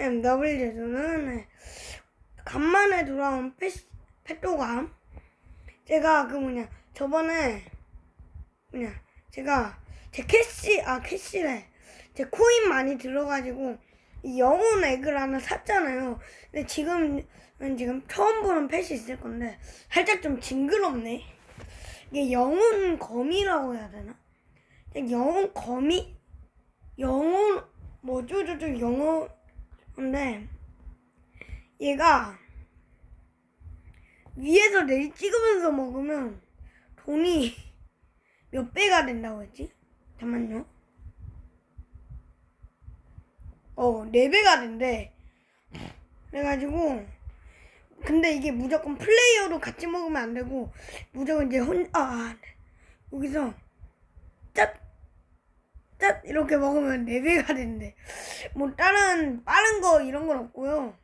MW에서는 간만에 돌아온 패, 패도감. 제가 그 뭐냐, 저번에, 뭐냐, 제가 제 캐시, 아, 캐시래. 제 코인 많이 들어가지고, 이 영혼 액을 하나 샀잖아요. 근데 지금은 지금 처음 보는 펫이 있을 건데, 살짝 좀 징그럽네. 이게 영혼 거미라고 해야 되나? 영혼 거미? 영혼, 뭐죠, 저저 영혼, 근데, 얘가, 위에서 내리 찍으면서 먹으면 돈이 몇 배가 된다고 했지? 잠깐만요. 어, 네 배가 된대. 그래가지고, 근데 이게 무조건 플레이어로 같이 먹으면 안 되고, 무조건 이제 혼, 아, 아, 여기서, 짭! 짭! 이렇게 먹으면 네 배가 된대. 뭐, 다른, 빠른 거 이런 건 없고요.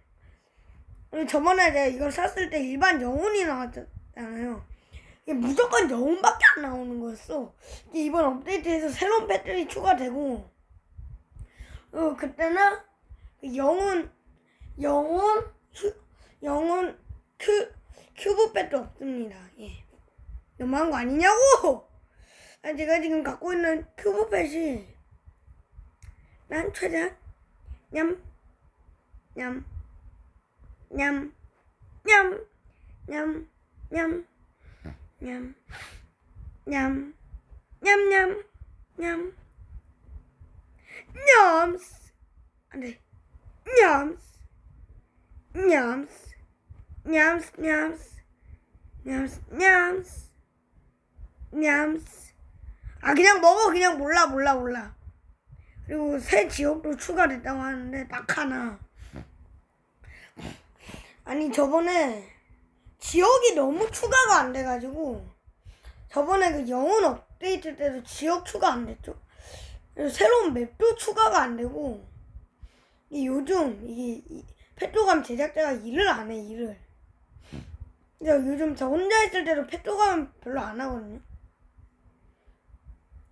그리고 저번에 내가 이걸 샀을 때 일반 영혼이 나왔잖아요. 이게 무조건 영혼밖에 안 나오는 거였어. 이번 업데이트에서 새로운 배터리 추가되고, 어, 그때는 그 영혼, 영혼, 휴, 영혼, 큐, 큐브 배도 없습니다. 예. 너무한 거 아니냐고! 아, 제가 지금 갖고 있는 큐브 펫이, 난 최대한, 냠, 냠, 냠, 냠, 냠, 냠, 냠, 냠, 냠, 냠, 냠, 냠스. 안 돼. 냠스. 냠스. 냠스, 냠스. 냠스, 냠스. 냠스. 아, 그냥 먹어. 그냥 몰라, 몰라, 몰라. 그리고 새 지역도 추가됐다고 하는데 딱 하나. 아니 저번에 지역이 너무 추가가 안 돼가지고 저번에 그 영혼 업데이트 때도 지역 추가 안 됐죠. 그리고 새로운 맵도 추가가 안 되고 이 요즘 이게 이 페토감 제작자가 일을 안 해 일을. 요즘 저 혼자 있을 때도 페토감 별로 안 하거든요.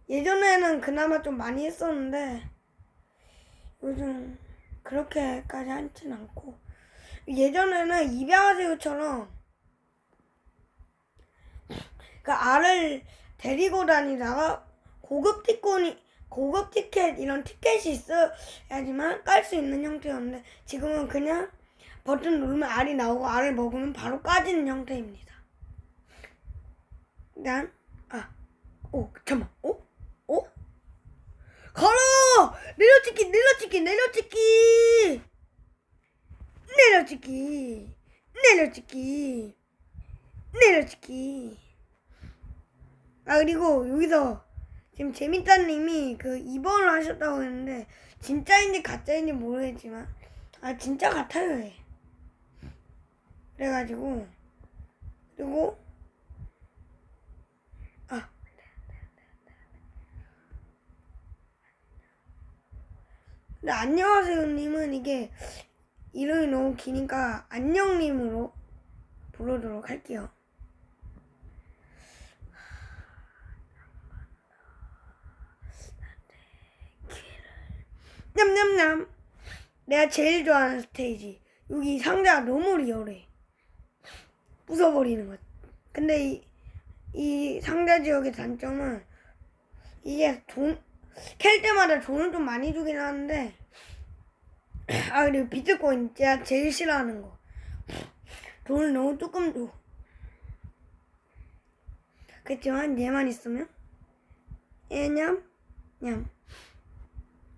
예전에는 그나마 좀 많이 했었는데 요즘 그렇게까지 하진 않고 예전에는 입양하세요처럼 그 알을 데리고 다니다가 고급 티콘이 고급 티켓 이런 티켓이 있어야지만 깔 수 있는 형태였는데 지금은 그냥 버튼 누르면 알이 나오고 알을 먹으면 바로 까지는 형태입니다. 난 아, 오 잠만, 오, 오, 걸어! 내려찍기 내려찍기 내려찍기. 내려찍기 내려찍기 내려찍기. 아 그리고 여기서 지금 재밌다님이 그 입원을 하셨다고 했는데 진짜인지 가짜인지 모르겠지만 아 진짜 같아요 얘. 그래가지고 그리고 근데 안녕하세요님은 이게 이름이 너무 기니까 안녕님으로 부르도록 할게요. 냠냠냠. 내가 제일 좋아하는 스테이지. 여기 상자가 너무 리얼해. 부숴버리는 것. 근데 이, 이 상자 지역의 단점은 이게 돈, 캘 때마다 돈을 좀 많이 주긴 하는데 아 그리고 비트코인 제가 제일 싫어하는 거. 돈을 너무 조금 줘. 그렇지만 얘만 있으면 얘냠 냠.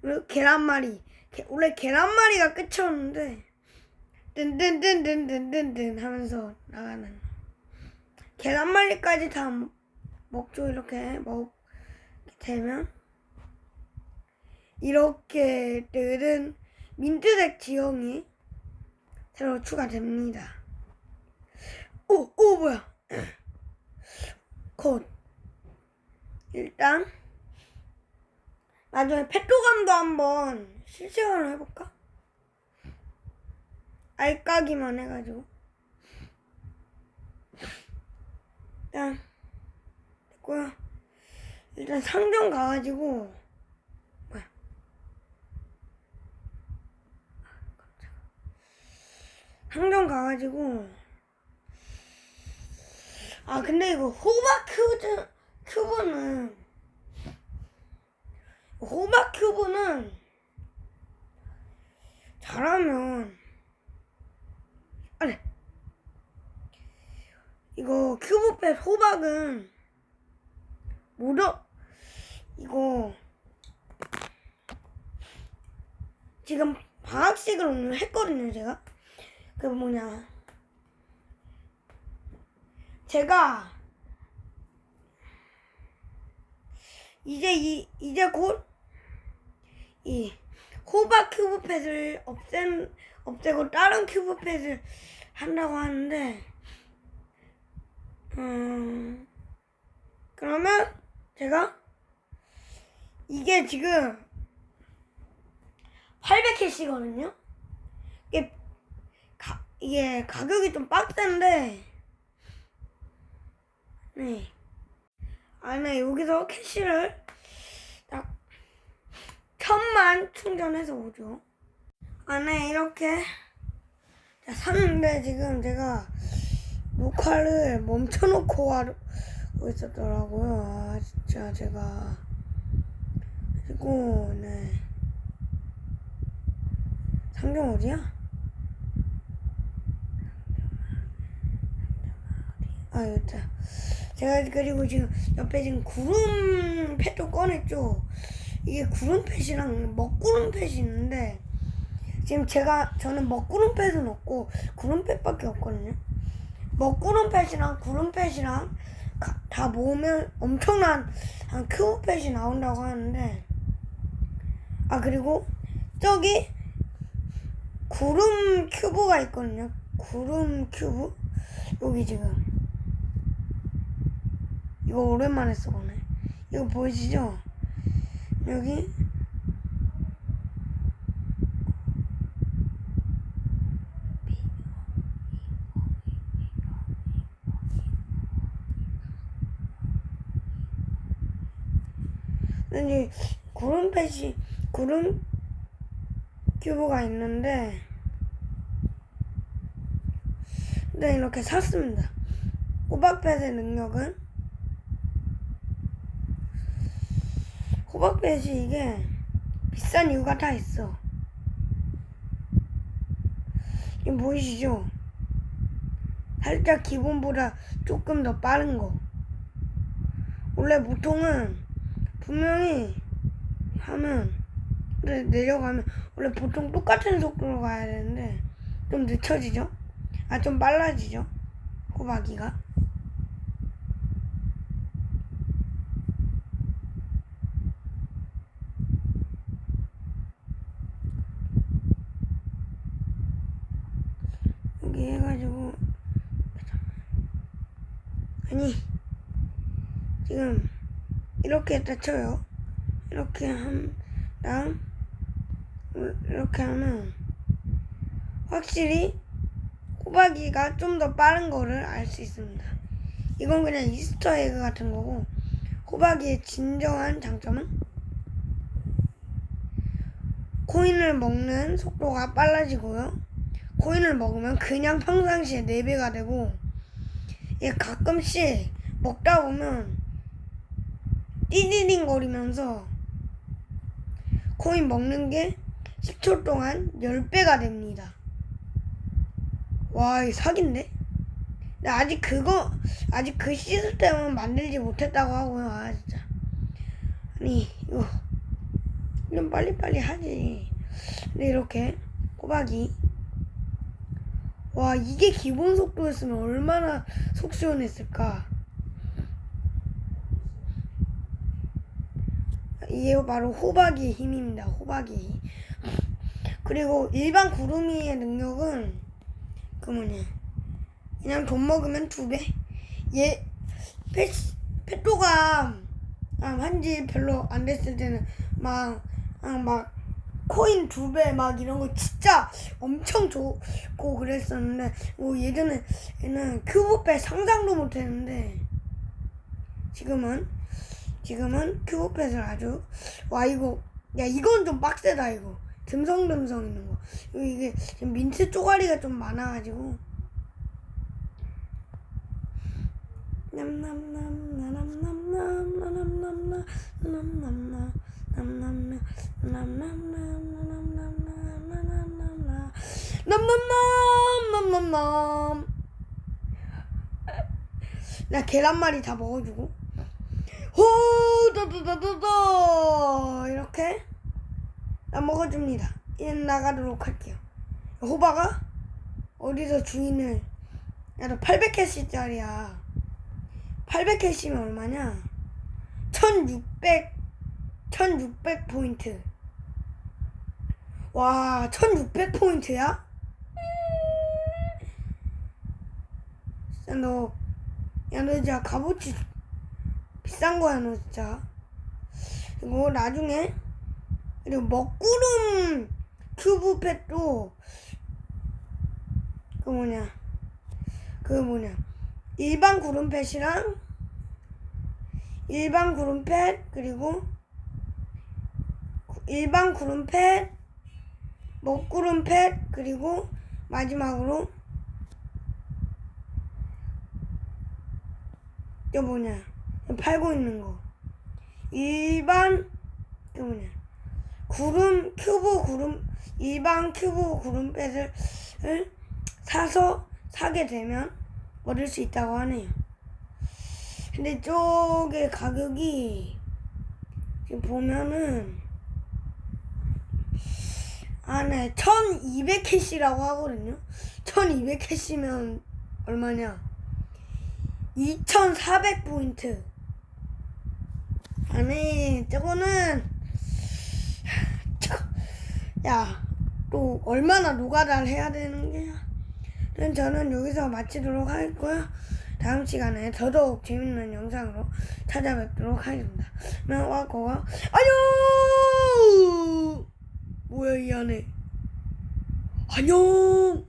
그리고 계란말이. 게, 원래 계란말이가 끝이었는데 든든든든든든든 하면서 나가는 계란말이까지 다 먹죠. 이렇게 먹게 되면 이렇게 뜨든 민트색 지형이 새로 추가됩니다. 오, 오, 뭐야. 곧. 일단, 나중에 페토감도 한번 실시간으로 해볼까? 알까기만 해가지고. 일단, 됐고요. 일단 상점 가가지고, 뭐야. 아, 깜짝이야. 상점 가가지고 아 근데 이거 호박 큐브 큐브는 호박 큐브는 잘하면 아니 이거 큐브펫 호박은 뭐죠? 이거 지금 방학식을 오늘 했거든요 제가 그 뭐냐 제가 이제 이 이제 곧 이 호박 큐브펫을 없앤 없애고 다른 큐브펫을 한다고 하는데 음 그러면 제가 이게 지금 800캐시거든요. 이게 가, 이게 가격이 좀 빡센데 네. 아, 네, 여기서 캐시를 딱 천만 충전해서 오죠. 안에 이렇게 자, 샀는데 지금 제가 녹화를 멈춰놓고 하고 있었더라고요. 아, 진짜 제가. 그리고, 네. 상점 어디야? 아, 여기다. 제가 그리고 지금 옆에 지금 구름 펫도 꺼냈죠. 이게 구름 펫이랑 먹구름 펫이 있는데 지금 제가 저는 먹구름 펫은 없고 구름 펫밖에 없거든요. 먹구름 펫이랑 구름 펫이랑 가- 다 모으면 엄청난 한 큐브 펫이 나온다고 하는데 아 그리고 저기 구름 큐브가 있거든요. 구름 큐브 여기 지금 이거 오랜만에 써보네. 이거 보이시죠? 여기 근데 구름 펫이 구름 큐브가 있는데 네 이렇게 샀습니다. 호박펫의 능력은 호박펫이 이게 비싼 이유가 다 있어. 이거 보이시죠? 살짝 기본보다 조금 더 빠른 거. 원래 보통은 분명히 하면 내- 내려가면 원래 보통 똑같은 속도로 가야 되는데 좀 늦춰지죠? 아 좀 빨라지죠? 호박이가. 여기 해가지고 아니 지금 이렇게 다 쳐요. 이렇게 한 다음 이렇게 하면 확실히 호박이가 좀 더 빠른 거를 알 수 있습니다. 이건 그냥 이스터 에그 같은 거고 호박이의 진정한 장점은 코인을 먹는 속도가 빨라지고요. 코인을 먹으면 그냥 평상시에 4배가 되고 얘 가끔씩 먹다 보면 띠디딩 거리면서 코인 먹는 게 10초 동안 10배가 됩니다. 와, 이 사기인데? 근데 아직 그거, 아직 그 시스템은 만들지 못했다고 하고요. 아, 진짜. 아니, 이거, 좀 빨리빨리 하지. 근데 이렇게, 호박이, 와 이게 기본 속도였으면 얼마나 속 시원했을까 이게 바로 호박이의 힘입니다. 호박이의 힘 그리고 일반 구름이의 능력은 그 뭐냐? 그냥 돈 먹으면 두 배 얘 페토가 한지 별로 안 됐을 때는 막, 아, 막 코인 두 배 막 이런 거 진짜 엄청 좋고 그랬었는데 뭐 예전에 얘는 큐브펫 상상도 못했는데 지금은 지금은 큐브펫을 아주 와 이거 야 이건 좀 빡세다 이거 듬성듬성 있는 거. 여기 이게 지금 민트 쪼가리가 좀 많아가지고. 남남남 나남남남 나남남나 나남남나 남남나 남남나 나남남나 나남남나 남남남 남남남 나 계란말이 다 먹어주고 호 더더더더더. 이렇게 나 먹어줍니다. 이제 나가도록 할게요. 호바가 어디서 주인을 야너 800캐시짜리야. 800캐시면 얼마냐? 1600 1600 포인트. 와 1600 포인트야? 진짜 너 야, 너 진짜 값어치 비싼 거야, 너 진짜. 그리고 나중에, 그리고 먹구름 큐브 팻도, 그 뭐냐, 그 뭐냐, 일반 구름 팻이랑, 일반 구름 팻, 그리고, 구- 일반 구름 팻, 먹구름 팻, 그리고 마지막으로, 이거 뭐냐 팔고 있는 거 일반 이거 뭐냐 구름 큐브 구름 일반 큐브 구름 펫을 을 사서 사게 되면 얻을 수 있다고 하네요. 근데 쪽에 가격이 지금 보면은 안에 1200캐시라고 하거든요. 1200캐시면 얼마냐? 2400포인트. 아니, 저거는, 저- 야, 또 얼마나 노가다를 해야 되는 게야. 저는 여기서 마치도록 하겠고요. 다음 시간에 더더욱 재밌는 영상으로 찾아뵙도록 하겠습니다. 그럼 와고 안녕! 뭐야, 이 안에. 안녕!